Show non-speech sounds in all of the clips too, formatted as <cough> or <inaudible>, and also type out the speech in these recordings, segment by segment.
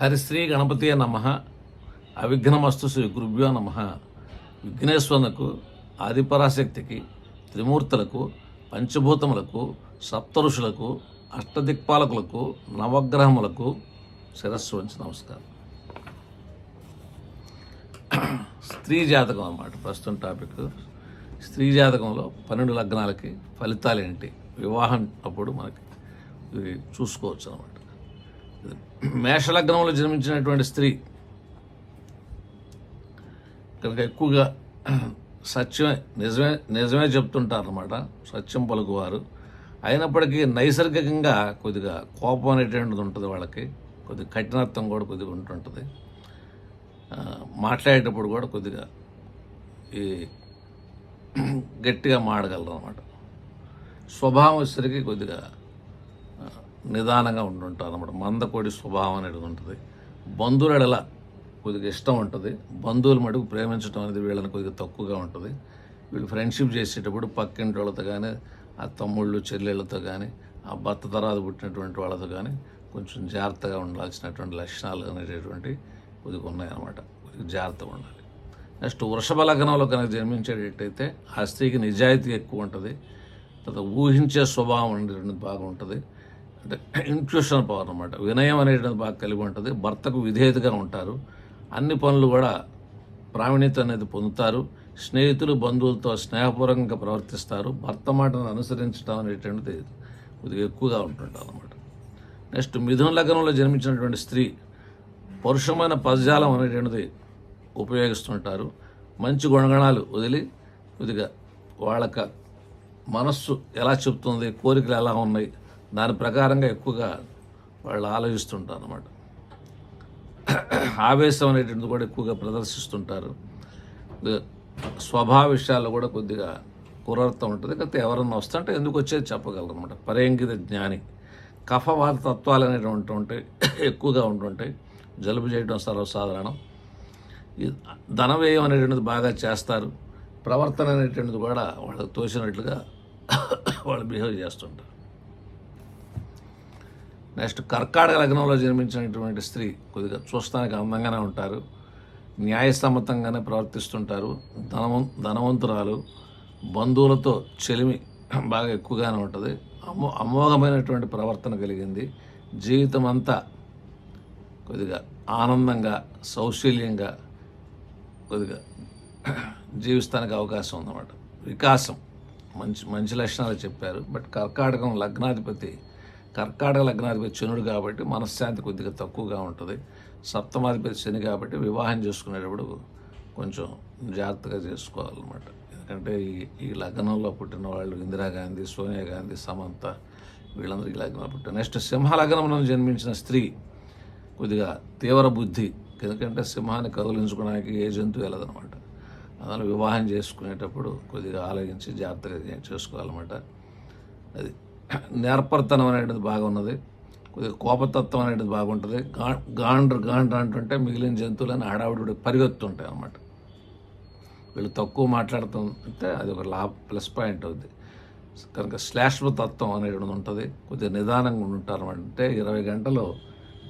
హరిశ్రీ గణపతి నమ. అవిఘ్నమస్తు శ్రీ గురుభ్యో నమ. విఘ్నేశ్వరునకు ఆదిపరాశక్తికి త్రిమూర్తులకు పంచభూతములకు సప్తఋషులకు అష్టదిక్పాలకులకు నవగ్రహములకు శిరస్సు వంచి నమస్కారం. స్త్రీ జాతకం అన్నమాట. ప్రస్తుతం టాపిక్. స్త్రీ జాతకంలో పన్నెండు లగ్నాలకి ఫలితాలు ఏంటి వివాహం అప్పుడు మనకి చూసుకోవచ్చు అనమాట మేషలగ్నంలో జన్మించినటువంటి స్త్రీ కనుక ఎక్కువగా సత్యమే నిజమే నిజమే చెప్తుంటారు అనమాట సత్యం పలుకువారు. అయినప్పటికీ నైసర్గికంగా కొద్దిగా కోపం అనేటువంటిది ఉంటుంది వాళ్ళకి. కొద్దిగా కఠినత్వం కూడా కొద్దిగా ఉంటుంటుంది. మాట్లాడేటప్పుడు కూడా కొద్దిగా ఈ గట్టిగా మాడగలరు అనమాట స్వభావం వచ్చేసరికి కొద్దిగా నిదానంగా ఉంటుంటారు అనమాట మందకోడి స్వభావం అనేది ఉంటుంది. బంధువుల ఎడల కొద్దిగా ఇష్టం ఉంటుంది. బంధువుల మటుకు ప్రేమించడం అనేది వీళ్ళని కొద్దిగా తక్కువగా ఉంటుంది. వీళ్ళు ఫ్రెండ్షిప్ చేసేటప్పుడు పక్కింటి వాళ్ళతో కానీ ఆ తమ్ముళ్ళు చెల్లెళ్ళతో కానీ ఆ భర్త తర్వాత పుట్టినటువంటి వాళ్ళతో కానీ కొంచెం జాగ్రత్తగా ఉండాల్సినటువంటి లక్షణాలు అనేటటువంటి కొద్దిగా ఉన్నాయన్నమాట. కొద్దిగా జాగ్రత్తగా ఉండాలి. నెక్స్ట్ వృషభ లగ్నంలో కనుక జన్మించేటట్టయితే ఆ స్త్రీకి నిజాయితీ ఎక్కువ ఉంటుంది. తర్వాత ఊహించే స్వభావం అనేటువంటి బాగుంటుంది అంటే ఇంట్యూషన్ పవర్ అనమాట వినయం అనేటువంటిది బాగా కలిగి ఉంటుంది. భర్తకు విధేయతగా ఉంటారు. అన్ని పనులు కూడా ప్రావీణ్యత అనేది పొందుతారు. స్నేహితులు బంధువులతో స్నేహపూర్వకంగా ప్రవర్తిస్తారు. భర్త మాటను అనుసరించడం అనేటువంటిది కొద్దిగా ఎక్కువగా ఉంటుంటారు అనమాట నెక్స్ట్ మిథున లగ్నంలో జన్మించినటువంటి స్త్రీ పరుషమైన పదజాలం అనేటువంటిది ఉపయోగిస్తుంటారు. మంచి గుణగణాలు వదిలి కొద్దిగా వాళ్ళక మనస్సు ఎలా చెప్తుంది కోరికలు ఎలా ఉన్నాయి దాని ప్రకారంగా ఎక్కువగా వాళ్ళు ఆలోచిస్తుంటారు అన్నమాట ఆవేశం అనేటువంటిది కూడా ఎక్కువగా ప్రదర్శిస్తుంటారు. స్వభావ విషయాల్లో కూడా కొద్దిగా కురర్థం ఉంటుంది. కాకపోతే ఎవరన్నా వస్తుంటే ఎందుకు వచ్చేది చెప్పగలరు అనమాట పరేంగిత జ్ఞాని కఫవాత తత్వాలు అనేటువంటి ఉంటాయి ఎక్కువగా ఉంటుంటాయి. జలుబు చేయడం సర్వసాధారణం. ధనవ్యయం ధన వ్యయం అనేటువంటిది బాగా చేస్తారు. ప్రవర్తన అనేటువంటిది కూడా వాళ్ళకి తోచినట్లుగా వాళ్ళు బిహేవ్ చేస్తుంటారు. నెక్స్ట్ కర్కాటక లగ్నంలో జన్మించినటువంటి స్త్రీ కొద్దిగా చూస్తానికి అందంగానే ఉంటారు. న్యాయసమ్మతంగానే ప్రవర్తిస్తుంటారు. ధనవం ధనవంతురాలు. బంధువులతో చెలిమి బాగా ఎక్కువగానే ఉంటుంది. అమో అమోఘమైనటువంటి ప్రవర్తన కలిగింది. జీవితం అంతా కొద్దిగా ఆనందంగా సౌశల్యంగా కొద్దిగా జీవిస్తానికి అవకాశం ఉందన్నమాట. వికాసం. మంచి మంచి లక్షణాలు చెప్పారు. బట్ కర్కాటకం లగ్నాధిపతి కర్కాటక లగ్నాధిపతి శనుడు కాబట్టి మనశ్శాంతి కొద్దిగా తక్కువగా ఉంటుంది. సప్తమాధిపతి శని కాబట్టి వివాహం చేసుకునేటప్పుడు కొంచెం జాగ్రత్తగా చేసుకోవాలన్నమాట. ఎందుకంటే ఈ ఈ లగ్నంలో పుట్టిన వాళ్ళు ఇందిరాగాంధీ సోనియా గాంధీ సమంత వీళ్ళందరికీ లగ్నంలో పుట్టారు. నెక్స్ట్ సింహ లగ్నంలో జన్మించిన స్త్రీ కొద్దిగా తీవ్ర బుద్ధి. ఎందుకంటే సింహాన్ని కదిలించుకోవడానికి ఏ జంతువు వెళ్ళదనమాట అందులో వివాహం చేసుకునేటప్పుడు కొద్దిగా ఆలోచించి జాగ్రత్తగా చేసుకోవాలన్నమాట. అది నేర్పర్తనం అనేటిది బాగున్నది. కొద్దిగా కోపతత్వం అనేటిది బాగుంటుంది. గా గాండ్ర గాండ్ర అంటుంటే మిగిలిన జంతువులని హడావుడి పరిగెత్తుంటాయి అన్నమాట. వీళ్ళు తక్కువ మాట్లాడుతుంటే అది ఒక లాభ ప్లస్ పాయింట్ అవుద్ది. కనుక శ్లాష్మ తత్వం అనేది ఉంటుంది. కొద్దిగా నిదానంగా ఉంటారు అంటే ఇరవై గంటలు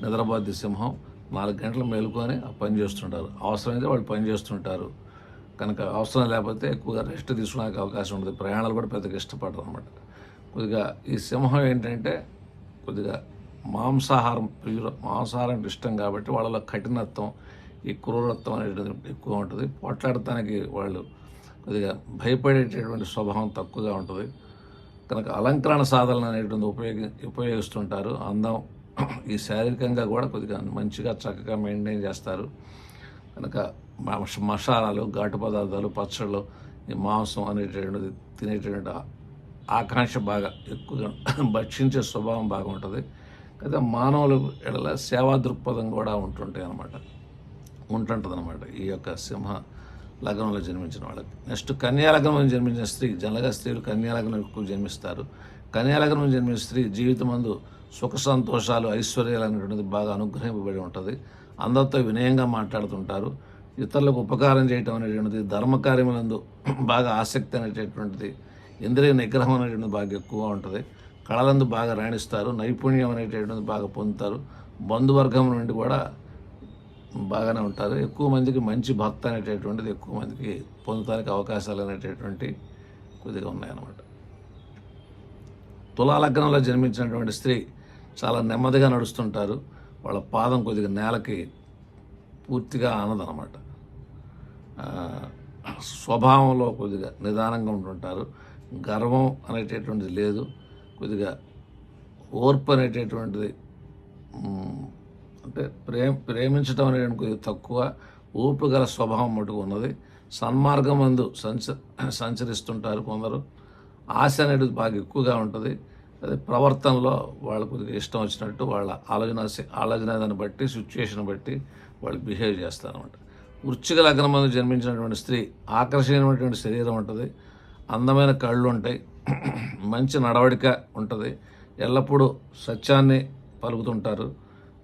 నిద్రబాద్ది సింహం. నాలుగు గంటలు మేలుకొని పని చేస్తుంటారు. అవసరమైతే వాళ్ళు పని చేస్తుంటారు. కనుక అవసరం లేకపోతే ఎక్కువగా రెస్ట్ తీసుకోవడానికి అవకాశం ఉంటుంది ప్రయాణాలు కూడా పెద్దగా ఇష్టపడరు అనమాట కొద్దిగా ఈ సింహం ఏంటంటే కొద్దిగా మాంసాహారం ప్రియుల మాంసాహారం అంటే ఇష్టం కాబట్టి వాళ్ళలో కఠినత్వం ఈ క్రూరత్వం అనేది ఎక్కువ ఉంటుంది. పోట్లాడటానికి వాళ్ళు కొద్దిగా భయపడేటటువంటి స్వభావం తక్కువగా ఉంటుంది. కనుక అలంకరణ సాధనలు అనేటువంటి ఉపయోగి ఉపయోగిస్తుంటారు. అందం ఈ శారీరకంగా కూడా కొద్దిగా మంచిగా చక్కగా మెయింటైన్ చేస్తారు. కనుక మసాలాలు ఘాటు పదార్థాలు పచ్చళ్ళు ఈ మాంసం అనేటటువంటిది తినేటటువంటి ఆకాంక్ష బాగా ఎక్కువగా <clears throat> భక్షించే స్వభావం బాగా ఉంటుంది. అయితే మానవుల ఎడల సేవా దృక్పథం కూడా ఉంటుంటాయి అనమాట ఉంటుంటుంది అనమాట ఈ యొక్క సింహ లగ్నంలో జన్మించిన వాళ్ళకి. నెక్స్ట్ కన్యాలగ్నంలో జన్మించిన స్త్రీ జనగా స్త్రీలు కన్యాలగ్నం ఎక్కువ జన్మిస్తారు. కన్యాలగ్నం జన్మించిన స్త్రీ జీవితమందు సుఖ సంతోషాలు ఐశ్వర్యాలు అనేటువంటిది బాగా అనుగ్రహింపబడి ఉంటుంది. అందరితో వినయంగా మాట్లాడుతుంటారు. ఇతరులకు ఉపకారం చేయటం అనేటువంటిది ధర్మకార్యములందు <clears throat> బాగా ఆసక్తి అనేటటువంటిది ఇంద్రియ నిగ్రహం అనేటువంటిది బాగా ఎక్కువగా ఉంటుంది. కళలందు బాగా రాణిస్తారు. నైపుణ్యం అనేటటువంటిది బాగా పొందుతారు. బంధువర్గం నుండి కూడా బాగానే ఉంటారు. ఎక్కువ మందికి మంచి భక్త అనేటటువంటిది ఎక్కువ మందికి పొందడానికి అవకాశాలు అనేటటువంటి కొద్దిగా ఉన్నాయన్నమాట. తులా లగ్నంలో జన్మించినటువంటి స్త్రీ చాలా నెమ్మదిగా నడుస్తుంటారు. వాళ్ళ పాదం కొద్దిగా నేలకి పూర్తిగా ఆనదనమాట స్వభావంలో కొద్దిగా నిదానంగా ఉంటుంటారు. గర్వం అనేటటువంటిది లేదు. కొద్దిగా ఓర్పు అనేటటువంటిది అంటే ప్రేమ ప్రేమించడం అనేది కొద్దిగా తక్కువ. ఓర్పు గల స్వభావం మటుకు ఉన్నది. సన్మార్గం అందు సంచ సంచరిస్తుంటారు కొందరు. ఆశ అనేది బాగా ఎక్కువగా ఉంటుంది. అదే ప్రవర్తనలో వాళ్ళు కొద్దిగా ఇష్టం వచ్చినట్టు వాళ్ళ ఆలోచన ఆలోచన దాన్ని బట్టి సిచ్యువేషన్ బట్టి వాళ్ళు బిహేవ్ చేస్తారన్నమాట. వృచ్చిక లగ్నం మందు జన్మించినటువంటి స్త్రీ ఆకర్షణీయమైనటువంటి శరీరం ఉంటుంది. అందమైన కళ్ళు ఉంటాయి. మంచి నడవడిక ఉంటుంది. ఎల్లప్పుడూ సత్యాన్ని పలుకుతుంటారు.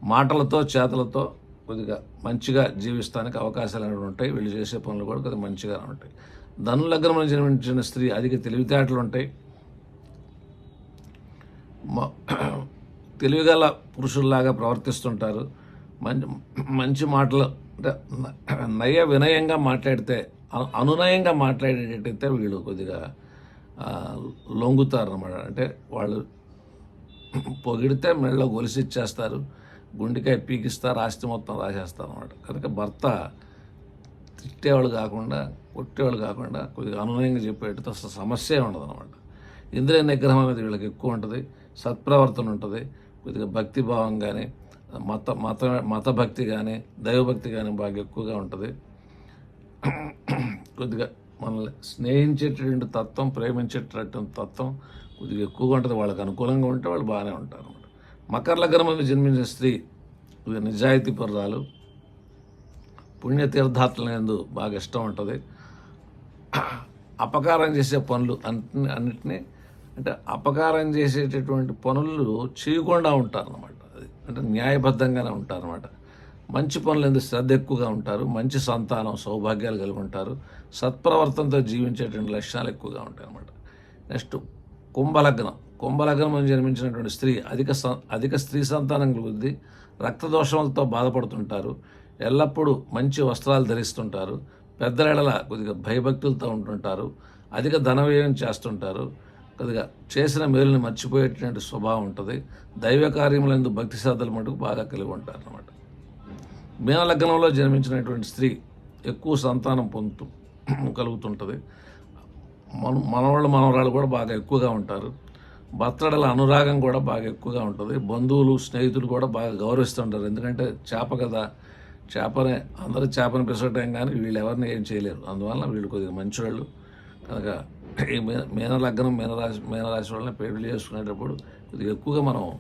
మాటలతో చేతలతో కొద్దిగా మంచిగా జీవిస్తానికి అవకాశాలు అనేవి ఉంటాయి. వీళ్ళు చేసే పనులు కూడా కొద్దిగా మంచిగా ఉంటాయి. ధను లగ్నం జన్మించిన స్త్రీ అధిక తెలివితేటలు ఉంటాయి. తెలివిగల పురుషుల్లాగా ప్రవర్తిస్తుంటారు. మంచి మంచి మాటలు అంటే నయ వినయంగా మాట్లాడితే అనునయంగా మాట్లాడేటట్టయితే వీళ్ళు కొద్దిగా లొంగుతారు అన్నమాట అంటే వాళ్ళు పొగిడితే మెళ్ళ గొలిసిచ్చేస్తారు గుండెకాయ పీకిస్తారు ఆస్తి మొత్తం రాసేస్తారు అనమాట కనుక భర్త తిట్టేవాళ్ళు కాకుండా కొట్టేవాళ్ళు కాకుండా కొద్దిగా అనునయంగా చెప్పేటట్టు అసలు సమస్య ఉండదు అనమాట ఇంద్రియ నిగ్రహం అనేది వీళ్ళకి ఎక్కువ ఉంటుంది సత్ప్రవర్తన ఉంటుంది కొద్దిగా భక్తి భావం కానీ మత మత మతభక్తి కానీ దైవభక్తి కానీ బాగా ఎక్కువగా ఉంటుంది. కొద్దిగా మనల్ని స్నేహించేటటువంటి తత్వం ప్రేమించేటటువంటి తత్వం కొద్దిగా ఎక్కువగా ఉంటుంది. వాళ్ళకి అనుకూలంగా ఉంటే వాళ్ళు బాగానే ఉంటారు అనమాట మకర లగ్నంలో జన్మించిన స్త్రీ కొద్దిగా నిజాయితీ పరురాలు పుణ్యతీర్థాత్మల యందు బాగా ఇష్టం ఉంటుంది. అపకారం చేసే పనులు అన్నిటిని అన్నిటినీ అంటే అపకారం చేసేటటువంటి పనులు చేయకుండా ఉంటారన్నమాట. అది అంటే న్యాయబద్ధంగానే ఉంటారన్నమాట. మంచి పనులు ఎందుకు శ్రద్ధ ఎక్కువగా ఉంటారు? మంచి సంతానం సౌభాగ్యాలు కలిగి ఉంటారు. సత్ప్రవర్తనతో జీవించేటువంటి లక్షణాలు ఎక్కువగా ఉంటాయి అనమాట నెక్స్ట్ కుంభలగ్నం. కుంభలగ్నం అని జన్మించినటువంటి స్త్రీ అధిక స- అధిక స్త్రీ సంతానం కలుగుద్ది. రక్తదోషములతో బాధపడుతుంటారు. ఎల్లప్పుడూ మంచి వస్త్రాలు ధరిస్తుంటారు. పెద్దలెడల కొద్దిగా భయభక్తులతో ఉంటుంటారు. అధిక ధన వ్యయం చేస్తుంటారు. కొద్దిగా చేసిన మేలుని మర్చిపోయేటువంటి స్వభావం ఉంటుంది. దైవ కార్యములందు భక్తి శ్రద్ధలు మటుకు బాగా కలిగి ఉంటారు అన్నమాట మీనలగ్నంలో జన్మించినటువంటి స్త్రీ ఎక్కువ సంతానం పొందుతూ కలుగుతుంటుంది. మన మనవాళ్ళు మనవరాళ్ళు కూడా బాగా ఎక్కువగా ఉంటారు. భర్తడల అనురాగం కూడా బాగా ఎక్కువగా ఉంటుంది. బంధువులు స్నేహితులు కూడా బాగా గౌరవిస్తుంటారు. ఎందుకంటే చేప కదా. చేపనే అందరూ చేపను పిసటం కానీ వీళ్ళు ఎవరిని ఏం చేయలేరు. అందువల్ల వీళ్ళు కొద్దిగా మంచివాళ్ళు కనుక ఈ మీన మీనలగ్నం మీనరాశి మీనరాశి వాళ్ళని పెళ్ళి చేసుకునేటప్పుడు కొద్దిగా ఎక్కువగా మనం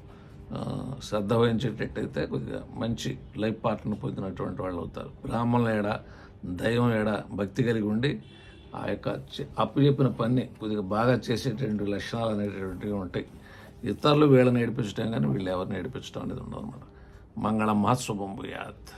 శ్రద్ధ వహించేటట్టయితే కొద్దిగా మంచి లైఫ్ పార్ట్నర్ పొందినటువంటి వాళ్ళు అవుతారు. బ్రాహ్మణుల ఏడ దైవం ఏడ భక్తి కలిగి ఉండి ఆ యొక్క అప్పు చెప్పిన పని కొద్దిగా బాగా చేసేటువంటి లక్షణాలు అనేటటువంటివి ఉంటాయి. ఇతరులు వీళ్ళని నేర్పించడం కానీ వీళ్ళు ఎవరిని నేర్పించడం అనేది ఉండదు అనమాట మంగళం మహత్శుభం భూయాత్.